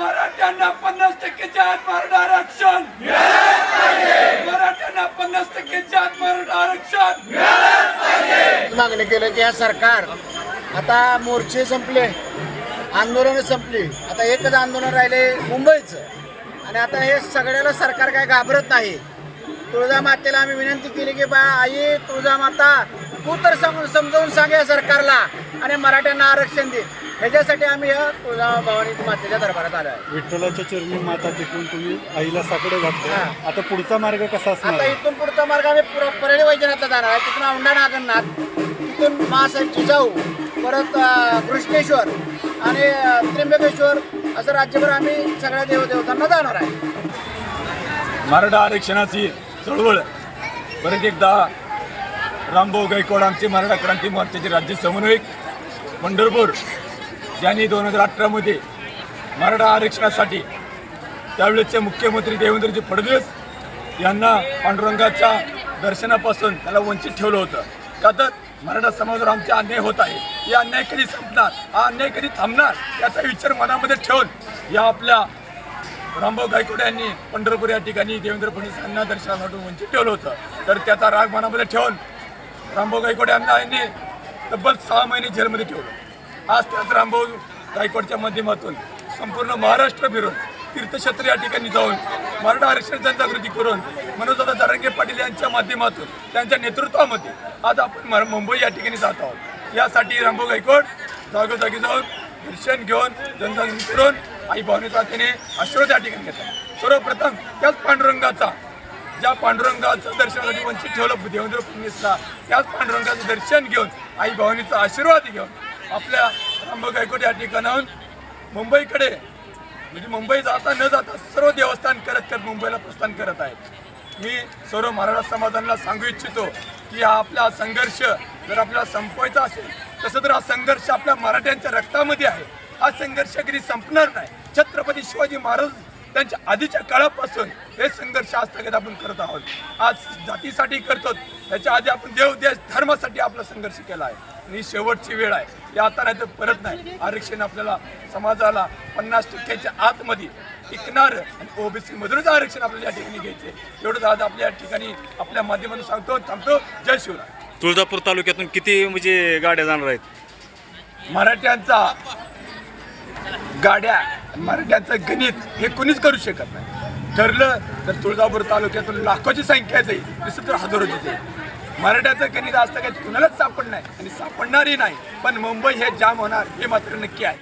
मराठ्यांना पन्नास टक्केच्या आत मराठा आरक्षण. मराठ्यांना पन्नास टक्केच्या आत मराठा आरक्षण. मागणी केलं की हा सरकार आता मोर्चे संपले आंदोलनं संपली. आता एकच आंदोलन राहिले मुंबईचं. आणि आता हे सगळ्याला सरकार काय घाबरत नाही. तुळजा मातेला आम्ही विनंती केली की बा आई तुळजा माता तू तर सम समजावून सांग या सरकारला आणि मराठ्यांना आरक्षण दे. ह्याच्यासाठी आम्ही या तुळजा भवानी मातेच्या दरबारात आलो आहे विठ्ठलाच्या चरणी माता टिकून तुम्ही आईला साकडे घातले हा. आता पुढचा मार्ग कसा असणार आता आहे? इथून पुढचा मार्ग आम्ही पुर- परळी वैजनाथला जाणार आहे. तिथून औंढा नागनाथ तिथून महासाहेब जिजाऊ परत अं, घृष्णेश्वर आणि अं, त्र्यंबकेश्वर असं राज्यभर आम्ही सगळ्या देवदेवतांना जाणार आहे. मराठा आरक्षणाची चळवळ परत एकदा रामभाऊ गायकवाड आमचे मराठा क्रांती मोर्चाचे राज्य समन्वयक पंढरपूर ज्यांनी दोन हजार अठरामध्ये मराठा आरक्षणासाठी त्यावेळेसचे मुख्यमंत्री देवेंद्रजी फडणवीस यांना पांडुरंगाच्या दर्शनापासून त्याला वंचित ठेवलं होतं. का तर मराठा समाजावर आमचे अन्याय होत आहे. हे अन्याय कधी संपणार? हा अन्याय कधी थांबणार? याचा विचार मनामध्ये ठेवून या आपल्या रामभाऊ गायकवाड यांनी पंढरपूर या ठिकाणी देवेंद्र फडणवीस यांना दर्शनासाठी वंचित ठेवलं होतं. तर त्याचा राग मनामध्ये ठेवून रामभाऊ गायकवाड यांना यांनी तब्बल सहा महिने जेलमध्ये ठेवलं. आज त्याच रामभाऊ गायकवाडच्या माध्यमातून संपूर्ण महाराष्ट्र फिरून तीर्थक्षेत्र या ठिकाणी जाऊन मराठा आरक्षण जनजागृती करून मनोजदादा जारंगे पाटील यांच्या माध्यमातून त्यांच्या नेतृत्वामध्ये आज आपण म- मुंबई या ठिकाणी जात आहोत. यासाठी रामभाऊ गायकवाड जागोजागी जाऊन दर्शन घेऊन जनजागृती करून आई भावनेचा त्याने आशीर्वाद या ठिकाणी घेतला सर्वप्रथम त्याच पांडुरंगाचा ज्या पांडुरंगाचं दर्शनासाठी वंचित ठेवलं देवेंद्र फडणवीसला त्याच पांडुरंगाचं दर्शन घेऊन आई भवानीचा आशीर्वाद घेऊन आपल्या रामभाऊ गायकोट या ठिकाणाहून मुंबईकडे म्हणजे मुंबई जाता न जाता सर्व देवस्थान करत करत मुंबईला प्रस्थान करत आहेत. मी सर्व मराठा समाजांना सांगू इच्छितो की हा आपला संघर्ष जर आपल्याला संपवायचा असेल तसं तर हा संघर्ष आपल्या मराठ्यांच्या रक्तामध्ये आहे. हा संघर्ष कधी संपणार नाही. छत्रपती शिवाजी महाराज त्यांच्या आधीच्या काळापासून हे संघर्ष आजतागत आपण करत आहोत. आज जातीसाठी करतो त्याच्या आधी आपण देव देश धर्मासाठी आपला संघर्ष केला आहे. आणि शेवटची वेळ आहे. या आता नाही तर परत नाही. आरक्षण आपल्याला समाजाला पन्नास टक्क्याच्या आतमध्ये टिकणार आणि ओबीसी मधूनच आरक्षण आपल्याला या ठिकाणी घ्यायचे एवढंच आज आपल्या या ठिकाणी आपल्या माध्यमातून सांगतो. थांबतो. जय शिवराय. तुळजापूर तालुक्यातून किती म्हणजे गाड्या जाणार आहेत? मराठ्यांचा गाड्या मराठ्यांचं गणित हे कुणीच करू शकत नाही. ठरलं तर तुळजापूर तालुक्यातून लाखोची संख्या जाईल तसं तर हजारोची जाईल. मराठ्याचं गणित असतं काही कुणालाच सापडणार नाही आणि सापडणारही नाही. पण मुंबई हे जाम होणार हे मात्र नक्की आहे.